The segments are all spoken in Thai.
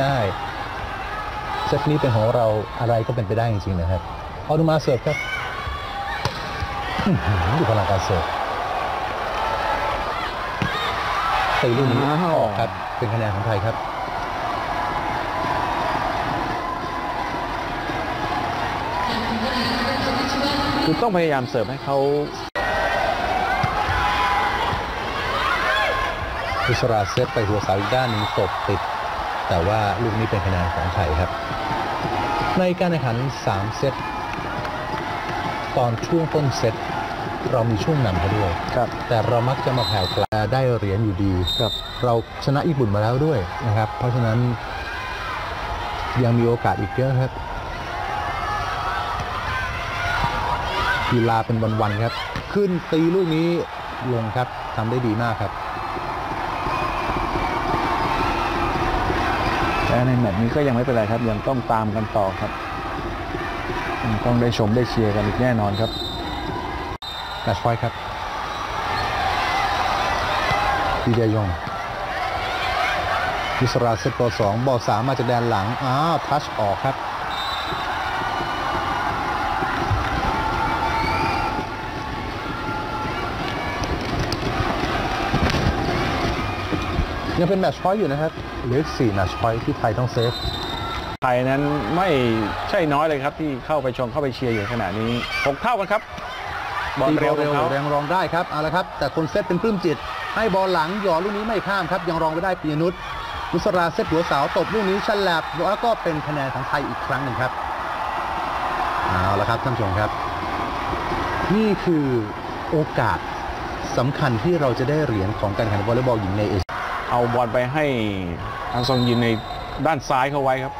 ได้เซตนี้เป็นของเราอะไรก็เป็นไปได้จริงๆนะครับออนุมาเสิร์ฟครับอื้อหือดูพลังการเสิร์ฟตีลูกนี้อ้าวออกครับ เป็นคะแนนของไทยครับคือต้องพยายามเสิร์ฟให้เขาพิศราเซตไปหัวเสาอีกด้านหนึ่งตกติด แต่ว่าลูกนี้เป็นคะแนนของไทยครับ ในการแข่งขัน 3 เซตตอนช่วงต้นเซตเรามีช่วงนำเขาด้วยครับแต่เรามักจะมาแผ่วกลาได้เหรียญอยู่ดีครับเราชนะญี่ปุ่นมาแล้วด้วยนะครับ เพราะฉะนั้นยังมีโอกาสอีกเยอะครับ กีฬาเป็นวันๆครับ ขึ้นตีลูกนี้ลงครับทำได้ดีมากครับ และในแมตช์นี้ก็ยังไม่เป็นไรครับ ยังต้องตามกันต่อครับยังต้องได้ชมได้เชียร์กันอีกแน่นอนครับแมตช์พอยครับพีเดียยงมิสราเซตบอลสองบอลสามมาจากแดนหลังอ้าวทัชออกครับ ยังเป็นแมตช์พอยต์อยู่นะครับเหลืออีกสี่แมตช์พอยต์ที่ไทยต้องเซฟไทยนั้นไม่ใช่น้อยเลยครับที่เข้าไปชมเข้าไปเชียร์อยู่ขณะนี้หกเท่ากันครับบอลตีเร็วเร็วของเขาแรงรองได้ครับเอาละครับ แต่คนเซตเป็นปลื้มจิต ให้บอลหลังหยอดลูกนี้ไม่ข้ามครับ ยังรองไว้ได้ปียนุชนุสราเซตหัวเสาตบลูกนี้ฉลับแล้วก็เป็นคะแนนของไทยอีกครั้งหนึ่งครับเอาละครับท่านผู้ชมครับ นี่คือโอกาสสำคัญที่เราจะได้เหรียญของการแข่งขันวอลเลย์บอลหญิงในเอเชีย เอาบอลไปให้อังซองยินในด้านซ้ายเขาไว้ครับ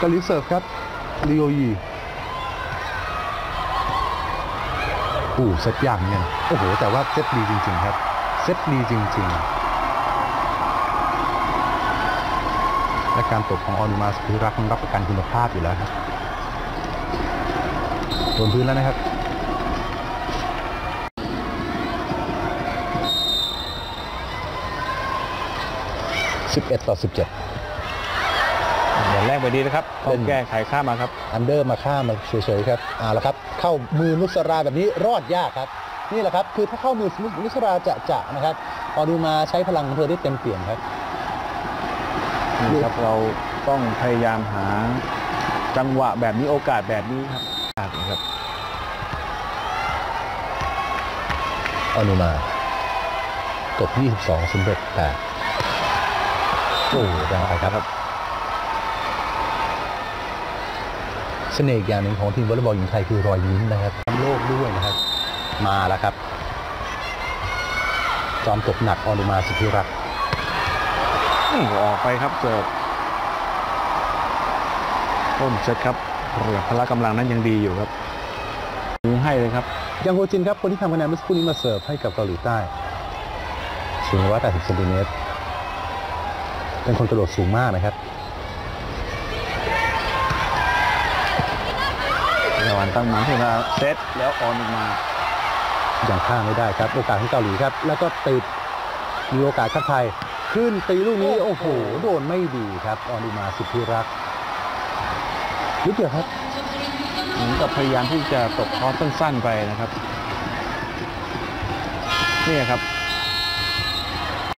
กาลีเซิร์ฟครับลีโอยีโอ้เซตยากเหมือนกันโอ้โห แต่ว่าเซตดีจริง ๆ ครับ เซตดีจริง ๆ และการตกของออนุมาสพิรักษ์รับประกันคุณภาพอยู่แล้วครับบนพื้นแล้วนะครับ 11 ต่อ 17เดี๋ยวแรกไปดีนะครับเป็ต้องนแก้ไขข้ามมาครับ อันเดอร์มาข้ามมาเฉยๆครับเอาละครับ เข้ามือนุสราแบบนี้รอดยากครับนี่แหละครับ คือถ้าเข้ามือนุสราจะจะๆนะครับพอดูมาใช้พลังของเธอได้เต็มเปี่ยมครับนี่ครับเราต้องพยายามหาจังหวะแบบนี้โอกาสแบบนี้ครับยากนะครับอนุมาตบ22สำเร็จแต่ โอ้แรงไปครับ เสน่ห์อีกอย่างหนึ่งของทีมวอลเลย์บอลหญิงไทยคือรอยยิ้มนะครับแชมป์โลกด้วยนะครับ มาแล้วครับ จอมตกหนักอนุมาสิทธิรักษ์นี่ออกไปครับเสิร์ฟต้นเซตครับเรือพละกำลังนั้นยังดีอยู่ครับมือให้เลยครับยังโฮจินครับคนที่ทำคะแนนเมื่อสักครู่นี้มาเสิร์ฟให้กับเกาหลีใต้สูง180เซนติเมตร เป็นคนกระโดดสูงมากนะครับระหว่างตั้งหมันที่มาเซตแล้วออนออกมายังข้ามไม่ได้ครับ โอกาสของเกาหลีครับ แล้วก็ติดมีโอกาสครับไทยขึ้นตีลูกนี้โอ้โหโดนไม่ดีครับออนุมาสิทธิรักษ์นิดเดียวครับเหมือนกับพยายามที่จะตกคอร์สสั้นๆไปนะครับนี่ครับ